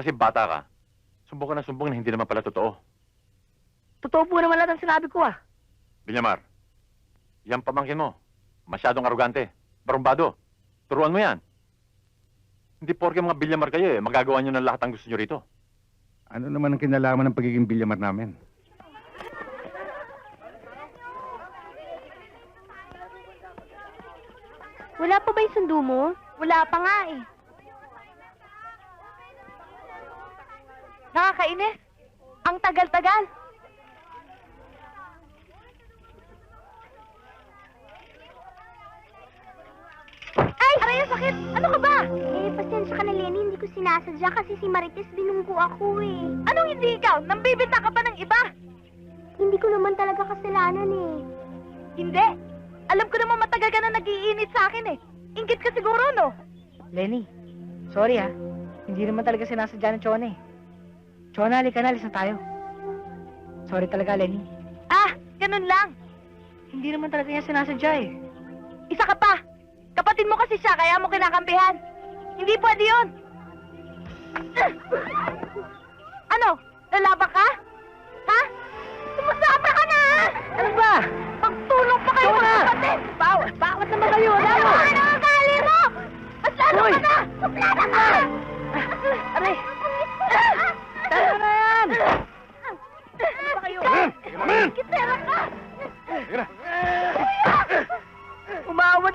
kasi bata ka, sumbong ka na sumbong na hindi naman pala totoo. Totoo po naman lahat ang sinabi ko ah. Bilyamar, yan pamangkin mo. Masyadong arugante. Barumbado. Turuan mo yan. Hindi porke mga bilyamar kayo eh, magagawa nyo ng lahat ang gusto nyo rito. Ano naman ang kinalaman ng pagiging bilyamar namin? Wala pa ba yung sundo mo? Wala pa nga eh. Nakakainis. Ang tagal-tagal. Ay! Aray, ang sakit! Ano ka ba? Eh, pasensya ka na, Lenny. Hindi ko sinasadya kasi si Marites binunggo ako eh. Anong hindi ikaw? Nambibita ka pa ng iba? Hindi ko naman talaga kasalanan eh. Hindi. Alam ko naman matagal ka na nag-iinit sa akin eh. Ingit ka siguro, no? Lenny, sorry ah. Hindi naman talaga sinasadya ng Chona eh. Chona, halika na, alis na tayo. Sorry talaga, Lenny. Ah, ganun lang. Hindi naman talaga niya sinasadya eh. Isa ka pa. Kapatid mo kasi siya, kaya mo kinakampihan. Hindi pwede yun. Ano? Lalaban ka?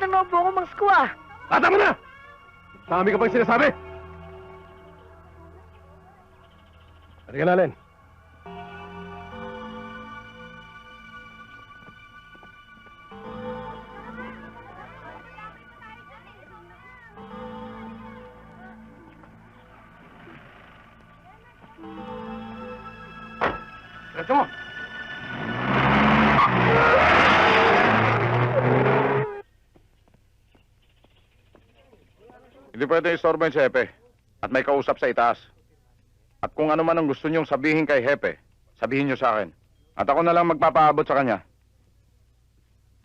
Na nobo ko, Mang Sku ah! Bata mo na! Dami ka pang sinasabi! Halika na, Len. Diretso mo! Hindi pwede istorbo yung si Hepe. At may kausap sa itaas. At kung ano man ang gusto niyong sabihin kay Hepe, sabihin niyo sa akin. At ako na lang magpapaabot sa kanya.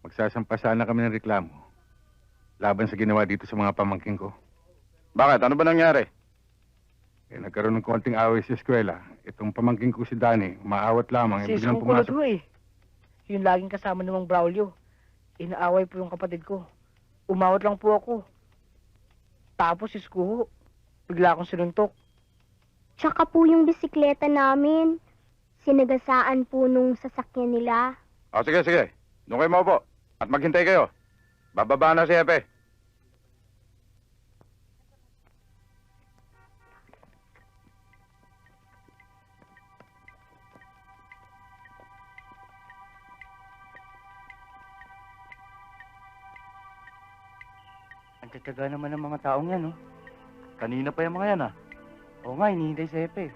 Magsasampa sana kami ng reklamo. Laban sa ginawa dito sa mga pamangking ko. Bakit? Ano ba nangyari? Eh, nagkaroon ng konting away sa eskwela. Itong pamangking ko si Danny, maawat lamang. Si eh, Sku kulot pumasok. ko eh. Yung laging kasama namang Braulio. Inaaway po yung kapatid ko. Umawat lang po ako. Tapos si Sku, bigla akong sinuntok. Tsaka po yung bisikleta namin. Sinagasaan po nung sasakyan nila. O sige, sige. Doon kayo maupo. At maghintay kayo. Bababa na si Hepe. Ang tataga naman ng mga taong yan, no? Kanina pa yung mga yan, ah. Oo nga, hinihintay si Epe.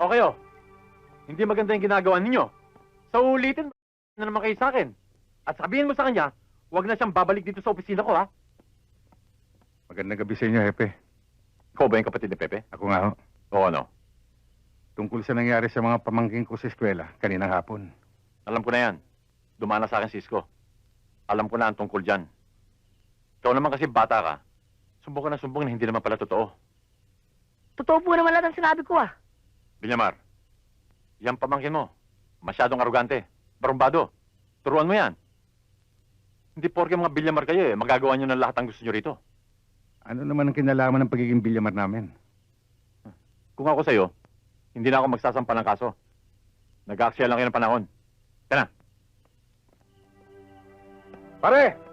Okay oh. Hindi maganda yung ginagawa ninyo. Sa ulitin, na naman kayo sa akin. At sabihin mo sa kanya, huwag na siyang babalik dito sa opisina ko, ha? Magandang gabi sa inyo, Hepe. Ikaw ba yung kapatid ni Pepe? Ako nga ho. Oo, ano? Tungkol sa nangyari sa mga pamangking ko sa eskwela, kaninang hapon. Alam ko na yan. Dumana sa akin, Cisco. Alam ko na ang tungkol dyan. Ikaw naman kasi bata ka. Sumbong ka na sumbong na hindi naman pala totoo. Totoo po naman lahat ang sinabi ko ah. Bilyamar, yan pamangkin mo. Masyadong arugante. Barumbado. Turuan mo yan. Hindi porke mga bilyamar kayo eh, magagawa nyo ng lahat ang gusto nyo rito. Ano naman ang kinalaman ng pagiging bilyamar namin? Kung ako sa'yo, hindi na ako magsasampa ng kaso. Nag-aaksaya lang kayo ng panahon. Kana. Pare!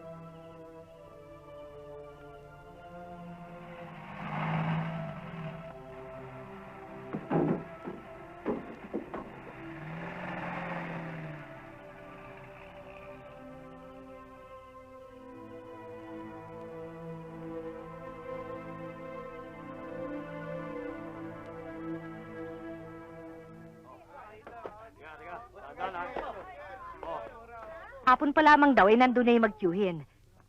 Hapon pa lamang daw, eh, nandun na yung mag-queuehin.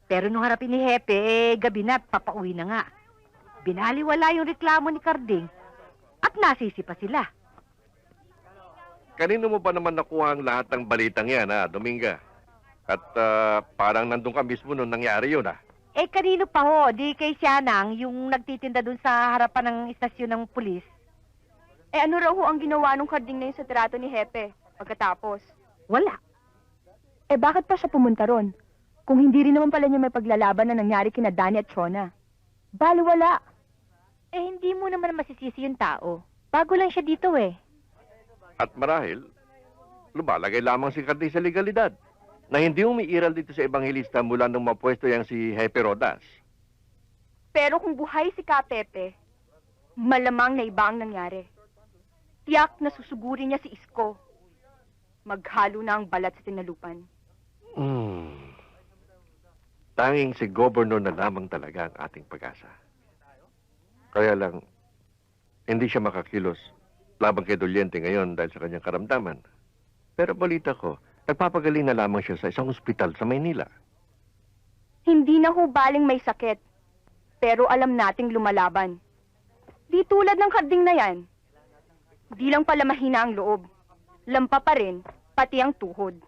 Pero nung harapin ni Hepe, eh, gabi na at papauwi na nga. Binaliwala yung reklamo ni Carding at nasisi pa sila. Kanino mo ba naman nakuha ang lahat ng balitang yan, ha, Dominga? At ah, parang nandun ka mismo nung nangyari yun ah. Eh, kanino pa ho? Di kay Sianang, yung nagtitinda dun sa harapan ng istasyon ng pulis. Eh ano raw ho ang ginawa nung karding na yun sa trato ni Hepe pagkatapos? Wala. Eh bakit pa siya pumunta ron? Kung hindi rin naman pala niya may paglalaban na nangyari kina Danny at Chona. Bali wala. Eh, hindi mo naman masisisi yung tao. Bago lang siya dito eh. At marahil, lumalagay lamang si Cardi sa legalidad na hindi umiiral dito sa Ebanghelista mula nung mapwesto yang si Hepe Rodas. Pero kung buhay si Kapepe, malamang na iba ang nangyari. Tiyak na susugurin niya si Isko. Maghalo na ang balat sa tinalupan. Hmm. Tanging si Governor na lamang talaga ang ating pag-asa. Kaya lang, hindi siya makakilos laban kay Doliente ngayon dahil sa kanyang karamdaman. Pero balita ko, nagpapagaling na lamang siya sa isang ospital sa Maynila. Hindi na ho baling may sakit. Pero alam nating lumalaban. Di tulad ng karding na yan. Di lang pala mahina ang loob. Lampa pa rin, pati ang tuhod.